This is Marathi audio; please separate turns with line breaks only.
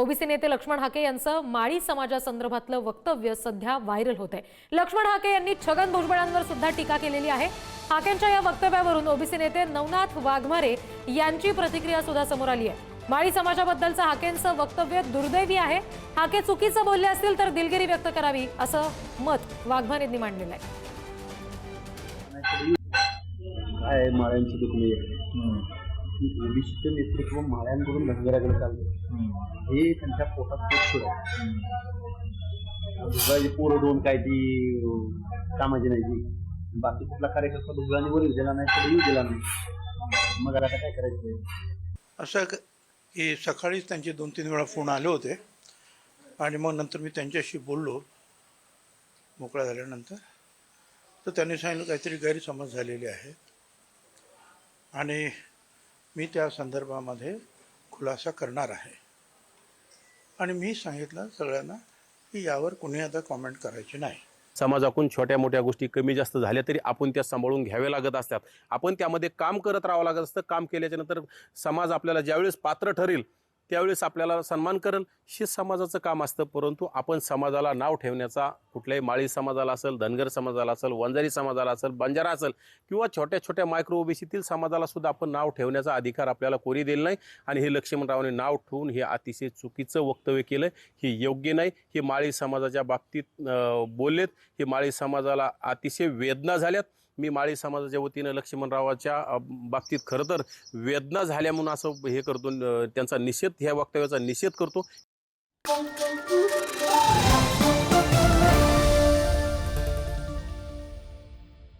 ओबीसी नेते लक्ष्मण हाके यांचं माळी समाजासंदर्भातलं वक्तव्य सध्या व्हायरल होत आहे लक्ष्मण हाके यांनी छगन भुजबळांवर सुद्धा टीका केलेली आहे. हाकेंच्या या वक्तव्यावरून ओबीसी नेते नवनाथ वाघमारे यांची प्रतिक्रिया सुद्धा समोर आली आहे. माळी समाजाबद्दलचं हाकेंचं वक्तव्य दुर्दैवी आहे. हाके चुकीचं बोलले असतील तर दिलगिरी व्यक्त करावी असं मत वाघमारेंनी मांडलेलं आहे.
काय आहे माळ्यांची ओबीसीचं नेतृत्व माळ्यांकडून धनगराकडे चाललं हे त्यांच्या पोटात खूप पोर पोरं दोन काय ती कामाची नाही ती. बाकी कुठला कार्यकर्ता दुसऱ्याने वर दिला नाही तरी दिला नाही. मग आता काय करायचं?
असं की सकाळीच त्यांचे दोन तीन वेळा फोन आले होते. आणि मग नंतर मी त्यांच्याशी बोललो. मोकळा झाल्यानंतर. तर त्यांनी सांगितलं काहीतरी गैरसमज झालेले आहे आणि मी त्या संदर्भामध्ये खुलासा करणार आहे. आणि मी सांगितलं सगळ्यांना की यावर कुणी आता कॉमेंट करायची नाही.
समाजाकून छोट्या मोठ्या गोष्टी कमी जास्त झाल्या तरी आपण त्या सांभाळून घ्याव्या लागत असतात. आपण त्यामध्ये काम करत राहावं लागत असतं. काम केल्याच्यानंतर समाज आपल्याला ज्यावेळेस पात्र ठरेल त्यावेळेस आपल्याला सन्मान करेल. हे समाजाचं काम असतं परंतु आपण समाजाला नाव ठेवण्याचा कुठल्याही माळी समाजाला असेल धनगर समाजाला असेल वंजारी समाजाला असेल बंजारा असेल किंवा छोट्या छोट्या मायक्रो ओबीसीतील समाजाला सुद्धा आपण नाव ठेवण्याचा अधिकार आपल्याला कोणी दिला नाही. आणि हे लक्ष्मणरावांनी नाव ठेवून हे अतिशय चुकीचं वक्तव्य केलं हे योग्य नाही. हे माळी समाजाच्या बाबतीत बोललेत. हे माळी समाजाला अतिशय वेदना झाल्यात. मी माळी समाजाच्या वतीनं लक्ष्मणरावाच्या बाबतीत खरं तर वेदना झाल्या म्हणून असं हे करतो त्यांचा निषेध ह्या वक्तव्याचा निषेध करतो.